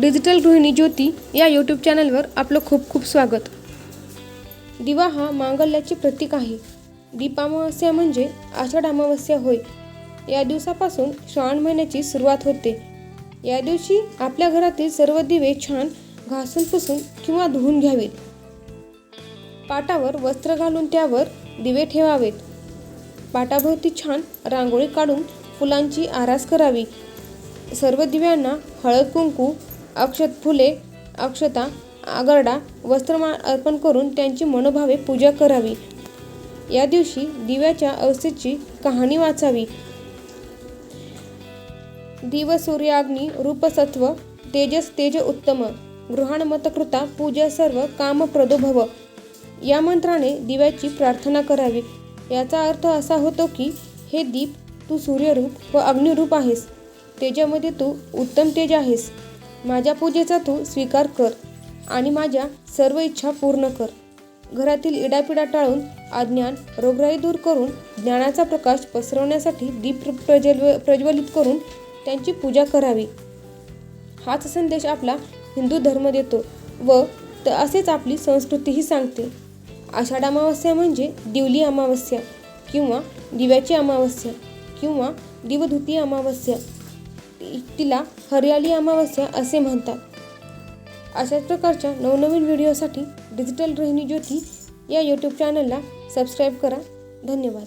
Digital गृहिणी ज्योती या YouTube चॅनलवर आपलं खूप खूप स्वागत. दिवा हा मांगल्याचे प्रतीक आहे. दीपामावस्या म्हणजे आषाढ अमावस्या होय. या दिवसापासून श्रावण महिन्याची सुरुवात होते. या दिवशी आपल्या घरातील सर्व दिवे छान घासून पुसून किंवा धुवून घ्यावेत. पाटावर वस्त्र घालून त्यावर दिवे ठेवावेत. पाटाभोवती छान रांगोळी काढून फुलांची आरास करावी. सर्व दिव्यांना हळद कुंकू अक्षत फुले अक्षता आगरडा वस्त्रमाळ अर्पण करून त्यांची मनोभावे पूजा करावी. या दिवशी दिव्याच्या अवस्थेची कहाणी वाचावी. दिव सूर्याग्नी रूपसत्व तेजस तेज उत्तम गृहाणमतकृता पूजा सर्व कामप्रदो भव या मंत्राने दिव्याची प्रार्थना करावी. याचा अर्थ असा होतो की हे दीप तू सूर्यरूप व अग्निरूप आहेस. तेजामध्ये तू उत्तम तेज आहेस. माझ्या पूजेचा तू स्वीकार कर आणि माझ्या सर्व इच्छा पूर्ण कर. घरातील इडापिडा टाळून अज्ञान रोगराई दूर करून ज्ञानाचा प्रकाश पसरवण्यासाठी दीप प्रज्वल प्रज्वलित करून त्यांची पूजा करावी. हाच संदेश आपला हिंदू धर्म देतो व त असेच आपली संस्कृतीही सांगते. आषाढ अमावस्या म्हणजे दिवली अमावस्या किंवा दिव्याची अमावस्या किंवा दिवधुती अमावस्या. तिला हरियाली अमावस्या असे म्हणतात. अशाच प्रकारच्या नवनवीन व्हिडिओसाठी डिजिटल गृहिणी ज्योती या यूट्यूब चॅनलला सबस्क्राईब करा. धन्यवाद.